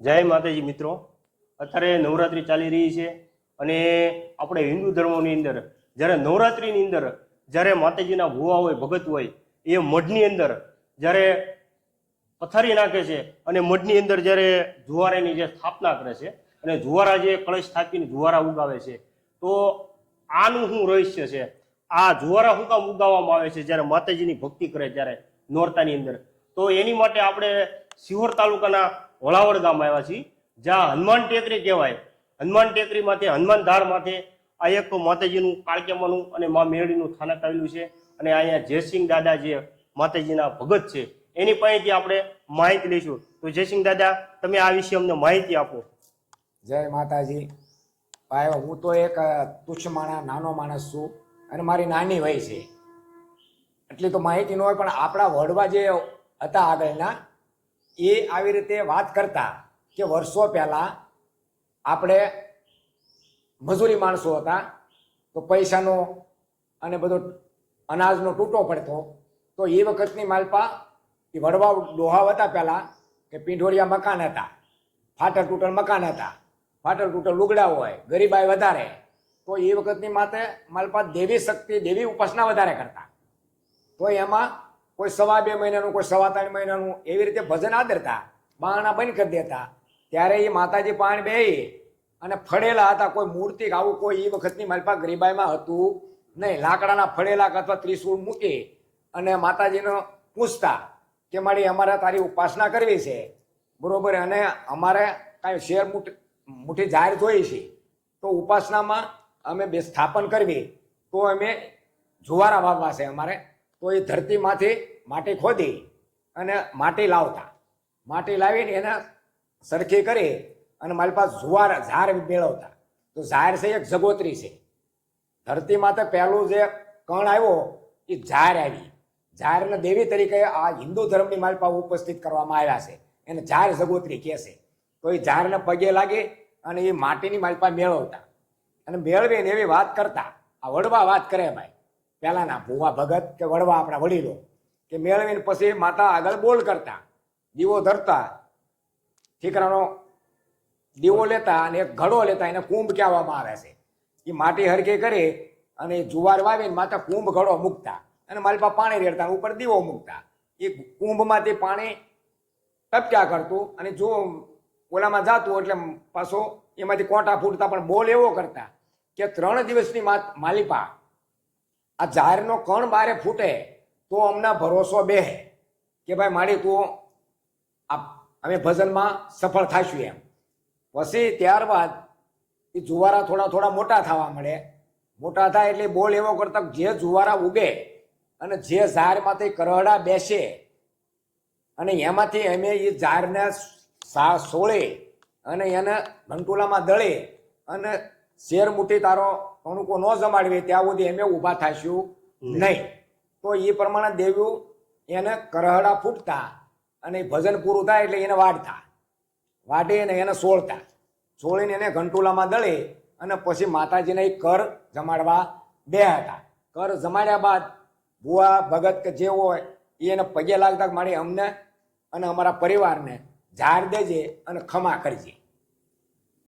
જય માતાજી મિત્રો. અત્યારે નવરાત્રિ ચાલી રહી છે અને આપણે હિન્દુ ધર્મોની અંદર જ્યારે નવરાત્રિની અંદર જ્યારે માતાજીના ભુવા હોય, ભગત હોય, એ મઢની અંદર જ્યારે પથારી નાખે છે અને મઢની અંદર જ્યારે જુવારાની જે સ્થાપના કરે છે અને જુવારા જે કળશ સ્થાપીને જુવારા ઉગાવે છે, તો આનું શું રહસ્ય છે? આ જુવારા શું કામ ઉગાવવામાં આવે છે જ્યારે માતાજીની ભક્તિ કરે ત્યારે નોરતાની અંદર? તો એની માટે આપણે શિહોર તાલુકાના વળાવડ ગામ આવ્યા છીએ, જ્યાં હનુમાન ટેકરી કહેવાય. હનુમાન ટેકરીમાંથી હનુમાન ધાર માથે આ એક માતાજીનું કાળકેમાનું અને મા મેરડીનું સ્થાનક આવેલું છે અને અહીંયા જયસિંહ દાદા જે માતાજીના ભગત છે, એની પાસેથી આપણે માહિતી લઈશું. તો જયસિંહ દાદા, તમે આ વિશે અમને માહિતી આપો. જય માતાજી. ભાઈ, હું તો એક તુચ્છ માણસ, નાનો માણસ છું અને મારી નાની વય છે. એટલી તો માહિતી ન હોય, પણ આપણા વડવા જે હતા આગળના એ આવી રીતે વાત કરતા કે વર્ષો પહેલા આપણે મજૂરી માણસો હતા, તો પૈસાનો અને બધો અનાજનો તૂટો પડતો, તો એ વખતની માલપા એ વડવા ડોહા હતા પહેલાં કે પીંઢોરિયા મકાન હતા, ફાટલ તૂટલ મકાન હતા, ફાટલ તૂટલ લુગડા હોય, ગરીબાઈ વધારે, તો એ વખતની માતે માલપા દેવી શક્તિ, દેવી ઉપાસના વધારે કરતા. તો એમાં કોઈ સવા બે મહિનાનું, કોઈ સવા ત્રણ મહિનાનું એવી રીતે ભજન આદરતા, બારણા બંધ કરી દેતા. ત્યારે એ માતાજી પાણ બે અને ફળેલા હતા. કોઈ મૂર્તિ આવું કોઈ એ વખતની મારી પાસે ગરીબાઈમાં હતું નહીં. લાકડાના ફળેલા અથવા ત્રિશૂળ મૂકી અને માતાજીનો પૂછતા કે મારી અમારે તારી ઉપાસના કરવી છે. બરોબર, અને અમારે કાંઈ શેર મુઠ મુઠ્ઠી જાહેર જોઈ છે. તો ઉપાસનામાં અમે બે સ્થાપન કરવી. તો અમે જુવારા વાવવા છે અમારે. તો એ ધરતીમાંથી માટી ખોદી અને માટી લાવતા. માટી લાવીને એને સરખી કરી અને મારી પાસે જુવાર ઝાર મેળવતા. તો ઝાર છે એક જગોતરી છે. ધરતીમાં તો પહેલું જે કણ આવ્યો એ ઝાર આવી. ઝારને દેવી તરીકે આ હિન્દુ ધર્મની મારી પાસે ઉપસ્થિત કરવામાં આવ્યા છે. એને ઝાર જગોતરી કહે છે. તો એ ઝારને પગે લાગે અને એ માટીની મારી પાસે મેળવતા. અને મેળવીને એવી વાત કરતા. આ વડવા વાત કરે ભાઈ. પહેલાના ભૂવા ભગત કે વડવા આપણા વડીલો કે મેળવીને પછી માતા આગળ બોલ કરતા, દીવો ધરતા, ઠીકરાનો દીવો લેતા અને એક ઘડો લેતા એને કુંભ કહેવામાં આવે છે. એ માટી હરકી કરી અને જુવાર વાવીને માતા કુંભ ઘડો મૂકતા અને માલપા પાણી રેડતા ઉપર દીવો મૂકતા. એ કુંભમાંથી પાણી ટપક્યા કરતું અને જો ઓલામાં જાતું એટલે પાછો એમાંથી કોટા ફૂટતા પણ બોલ એવો કરતા કે ત્રણ દિવસની માલિપા આ ઝાડનો કણ બારે ફૂટે તો અમને ભરોસો બે કે ભાઈ મારી તું આ અમે ભજનમાં સફળ થાશું એમ. પછી ત્યારબાદ એ જુવારા થોડા થોડા મોટા થવા મળે. મોટા થાય એટલે બોલ એવો કરતા જે જુવારા ઉગે અને જે ઝાડમાંથી કરહડા બેસે અને એમાંથી અમે એ ઝાડને સા સોળે અને એને ભંટુલામાં દળે અને શેર મુઠ્ઠી તારો અનુકો ન જમાડવી ત્યાં સુધી અમે ઊભા થશું નહીં. તો એ પ્રમાણે દેવ્યું એને કરહડા ફૂટતા અને ભજન પૂરું થાય એટલે એને વાળતા વાટીને એને સોળતા. સોળીને એને ઘંટુલામાં દળે અને પછી માતાજીને એ કર જમાડવા બે હતા. કર જમાડ્યા બાદ ભુવા ભગત કે જે હોય એ એને પગે લાગતા મારી અમને અને અમારા પરિવારને ઝાડ દેજે અને ખમા કરજે.